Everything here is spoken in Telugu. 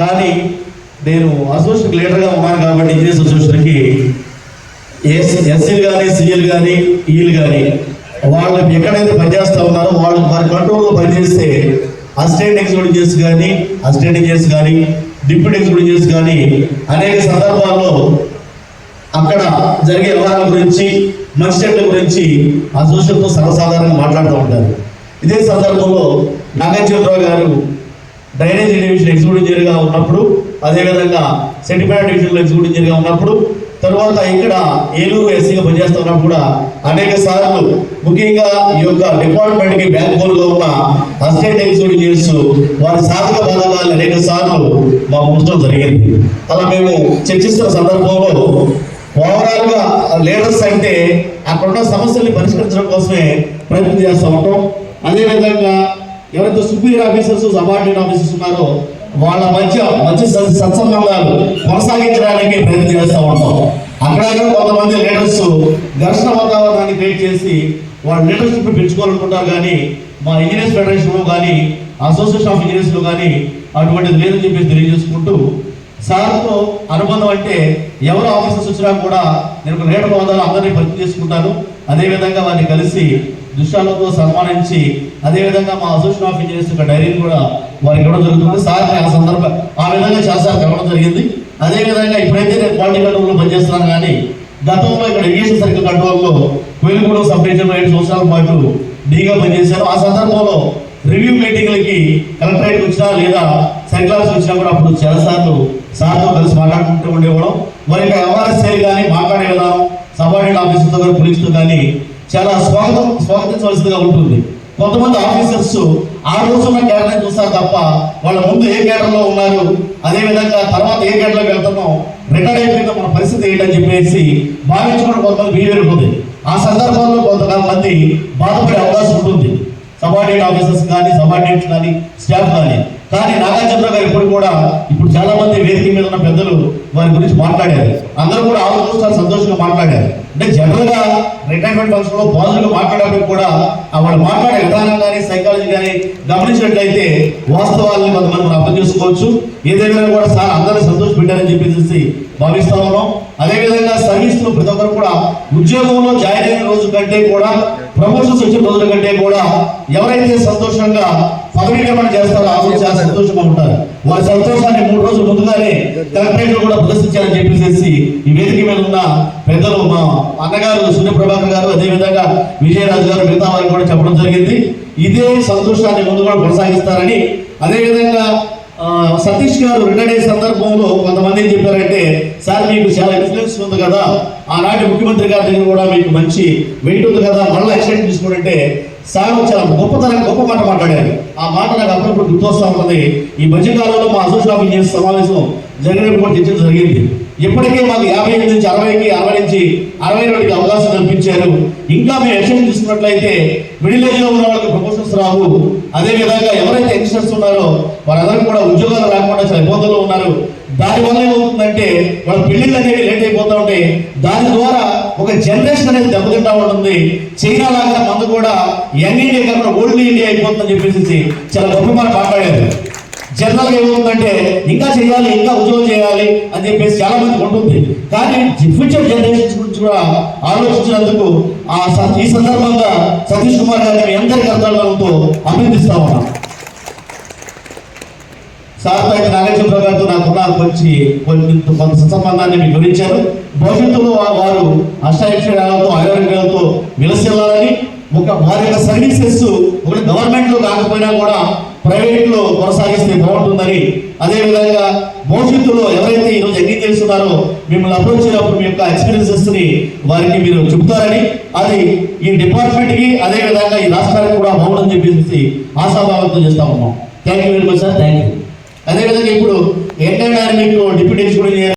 కానీ నేను అసోసియేషన్ లీడర్గా ఉన్నాను కాబట్టి ఇంజనీర్స్ అసోసియేషన్కి ఎస్ ఎస్సీలు కానీ సీఎల్ కానీ ఈలు కానీ వాళ్ళు ఎక్కడైతే పనిచేస్తూ ఉన్నారో వాళ్ళు వారి కంట్రోల్లో పనిచేస్తే అసిస్టెంట్ ఎగ్జిక్యూటివ్ కానీ అసిస్టెంట్ ఇంజనీర్స్ కానీ డిప్యూటీ ఎగ్జిక్యూటివ్ కానీ అనేక సందర్భాల్లో అక్కడ జరిగే వ్యవహారాల గురించి మంచి చెడ్ల గురించి అసోసియేషన్తో సర్వసాధారణంగా మాట్లాడుతూ ఉంటారు. ఇదే సందర్భంలో నాగార్జునరావు గారు డ్రైనేజ్ డివిజన్ ఎగ్జిక్యూటివ్ ఉన్నప్పుడు అదేవిధంగా సెటిపేట డివిజన్లో ఎగ్జిక్యూటివ్ ఉన్నప్పుడు తర్వాత ఇక్కడ ఏలూరు ఎస్సీగా పనిచేస్తూ ఉన్నప్పుడు కూడా అనేక సార్లు ముఖ్యంగా ఈ యొక్క డిపార్ట్మెంట్కి బ్యాక్ బోన్లో ఉన్న అసిస్టెంట్ ఎగ్జిక్యూటివ్ చేస్తూ వారి సాధక బాధకాలు అనేక సార్లు మాకు ఉంచడం జరిగింది అలా మేము చర్చిస్తున్న సందర్భంలో ఓవరాల్గా లీడర్స్ అంటే అక్కడ ఉన్న సమస్యల్ని పరిష్కరించడం కోసమే ప్రయత్నం చేస్తూ ఉంటాం. అదేవిధంగా ఎవరైతే సుపీరియర్ ఆఫీసర్స్ సబార్డినేట్ ఆఫీసర్స్ ఉన్నారో వాళ్ళ మధ్య మంచి సత్సంబంధాలు కొనసాగించడానికి ప్రయత్నం చేస్తూ ఉంటాం అక్కడక్కడ కొంతమంది లీడర్స్ ఘర్షణ వాతావరణాన్ని క్రియేట్ చేసి వాళ్ళ లీడర్షిప్ పెంచుకోవాలనుకుంటారు కానీ మా ఇంజనీర్స్ ఫెడరేషన్లో కానీ అసోసియేషన్ ఆఫ్ ఇంజనీర్స్లో కానీ అటువంటిది లేదని చెప్పేసి తెలియజేసుకుంటూ సార్తో అనుబంధం అంటే ఎవరు ఆఫీసర్స్ వచ్చినా కూడా నేను ఒక లీడర్ హోదాలో అందరినీ పరిచయం చేసుకుంటాను. అదేవిధంగా వారిని కలిసి దృశ్యాలతో సన్మానించి అదేవిధంగా మా అసోసియేషన్ ఆఫ్ ఇంజనీర్స్ యొక్క డైరీని కూడా వారికి ఇవ్వడం జరుగుతుంది. సార్ ఆ సందర్భం ఆ విధంగా చేస్తారు కలవడం జరిగింది. అదేవిధంగా ఇప్పుడైతే నేను క్వాలిటీ కంట్రోల్లో పనిచేస్తున్నాను కానీ గతంలో ఇక్కడ ఇరిగేషన్ సర్కిల్ కంట్రోల్లో కోయిలగూడెం సబ్ డివిజన్ ఐదు సంవత్సరాల పాటు డీగా పనిచేశాను ఆ సందర్భంలో రివ్యూ మీటింగ్లకి కలెక్టరేట్ వచ్చినా లేదా సర్కిల్స్ వచ్చినా కూడా అప్పుడు చాలాసార్లు సార్తో కలిసి మాట్లాడుకుంటూ ఉండేవాళ్ళం. మరి వ్యవహార శైలి కానీ మాట్లాడే విధానం సబార్డినేట్ ఆఫీసర్తో కానీ పోలీసుతో కానీ చాలా స్వాగతం స్వాగతించవలసిందిగా ఉంటుంది. కొంతమంది ఆఫీసర్స్ ఆ రోజున్న కేటర్ని చూస్తారు తప్ప వాళ్ళ ముందు ఏ కేటర్లో ఉన్నారు అదేవిధంగా తర్వాత ఏ కేటర్లోకి వెళ్తున్నాం రిటైర్ అయిపోయిన మన పరిస్థితి ఏంటని చెప్పేసి భావించుకున్న కొంతమంది బిహేవియర్ ఉంటుంది ఆ సందర్భంలో కొంతమంది బాధపడే అవకాశం ఉంటుంది. సబార్డినేట్ ఆఫీసర్స్ కానీ సబార్డినేట్స్ కానీ స్టాఫ్ కానీ. కానీ నాగార్జున గారు ఇప్పుడు కూడా ఇప్పుడు చాలా మంది వేదిక మీద ఉన్న పెద్దలు వారి గురించి మాట్లాడారు. అందరూ కూడా ఆలోచన చాలా సంతోషంగా మాట్లాడారు. అంటే జనరల్గా రిటైర్మెంట్ ఫంక్షన్లో పాజిటివ్ మాట్లాడేటప్పుడు కూడా వాళ్ళు మాట్లాడే విధానం కానీ సైకాలజీ కానీ గమనించినట్లయితే వాస్తవాలను కొంతమంది మనం అర్థం చేసుకోవచ్చు. ఏదైనా కూడా సార్ అందరూ సంతోష పెట్టారని చెప్పేసి భావిస్తా ఉన్నాం. అదేవిధంగా సర్వీస్లో ప్రతి ఒక్కరు కూడా ఉద్యోగంలో జాయిన్ అయిన రోజు కంటే కూడా ప్రమోషన్స్ వచ్చిన రోజుల కంటే కూడా ఎవరైతే సంతోషంగా పదవీ విరమణ చేస్తారో ఆ రోజు చాలా సంతోషంగా ఉంటారు. వారి సంతోషాన్ని మూడు రోజులు ముందుగానే కలెక్టరేట్ కూడా ప్రదర్శించారని చెప్పేసి ఈ వేదిక మీద ఉన్న పెద్దలు మా అన్నగారు సూర్యప్రభాకర్ గారు అదేవిధంగా విజయరాజు గారు మిగతా వారికి కూడా చెప్పడం జరిగింది. ఇదే సంతోషాన్ని ముందు కూడా కొనసాగిస్తారని అదేవిధంగా సతీష్ గారు రిటైర్ అయ్యే సందర్భంలో కొంతమంది ఏం చెప్పారంటే సార్ మీకు చాలా ఇన్ఫ్లుయెన్స్ ఉంది కదా. ఆనాటి ముఖ్యమంత్రి గారి దగ్గర కూడా మీకు మంచి వెయిట్ ఉంది కదా. మళ్ళీ ఎక్స్టెండ్ తీసుకోండి. సార్ చాలా గొప్పతనం గొప్ప మాట మాట్లాడారు. ఆ మాట నాకు అప్పుడప్పుడు గుర్తొస్తూ ఉంటుంది ఈ మధ్యకాలంలో మా అసోసియేషన్ చేసిన సమావేశం జరిగినప్పుడు కూడా చర్చ జరిగింది. ఇప్పటికే మాకు యాభై ఎనిమిది నుంచి అరవైకి అరవై నుంచి అరవై రెండుకి అవకాశం కల్పించారు. ఇంకా మేము ఎక్షన్ తీసుకున్నట్లయితే మిడిల్ ఏజ్లో ఉన్న వాళ్ళకి ప్రమోషన్స్ రావు. అదేవిధంగా ఎవరైతే యంగ్స్టర్స్ ఉన్నారో వారందరికీ కూడా ఉద్యోగాలు రాకుండా చాలా ఇబ్బందుల్లో ఉన్నారు. దాని వల్ల ఏమవుతుందంటే వాళ్ళ పెళ్ళిళ్ళు అనేవి లేట్ అయిపోతూ ఉంటాయి. దాని ద్వారా ఒక జనరేషన్ అనేది దెబ్బతింటా ఉంటుంది. చైనా లాగా మందు కూడా యంగ్ ఇండియా కాకుండా ఓల్డ్ ఇండియా అయిపోతుందని చెప్పేసి చాలా గొప్ప మాట మాట్లాడారు. జనరల్గా ఏమవుతుందంటే ఇంకా చేయాలి ఇంకా ఉద్యోగం చేయాలి అని చెప్పేసి చాలా మంది ఉంటుంది కానీ ఫ్యూచర్ జనరేషన్స్ గురించి కూడా ఆలోచించినందుకు ఆ ఈ సందర్భంగా సతీష్ కుమార్ గారిని అందరికీ అందరి కర్తవ్యంతో అభినందిస్తా ఉన్నాం. సార్ అయితే నాగేశ్వరరావు గారితో నాకున్న కొంచెం కొన్ని కొంత సత్సంబంధాన్ని మీకు వివరించారు భవిష్యత్తులో వారు అష్టాక్షరాలతో విలసి విలసిల్లాలని ఒక వారి యొక్క సర్వీసెస్ ఒకటి గవర్నమెంట్లో కాకపోయినా కూడా ప్రైవేట్లో కొనసాగిస్తే బాగుంటుందని అదేవిధంగా భవిష్యత్తులో ఎవరైతే ఈరోజు ఎన్ని చేస్తున్నారో మిమ్మల్ని అప్రోచ్ అయినప్పుడు మీ యొక్క ఎక్స్పీరియన్సెస్ని వారికి మీరు చెబుతారని అది ఈ డిపార్ట్మెంట్కి అదే విధంగా ఈ రాష్ట్రానికి కూడా బాగుందని చెప్పేసి ఆశాభావంతో చేస్తా ఉన్నాం. Thank you very much sir thank you అదేవిధంగా ఇప్పుడు ఎన్ఎన్ఆర్ మీకు డిప్యూటీ ఎగ్జిక్యూటివ్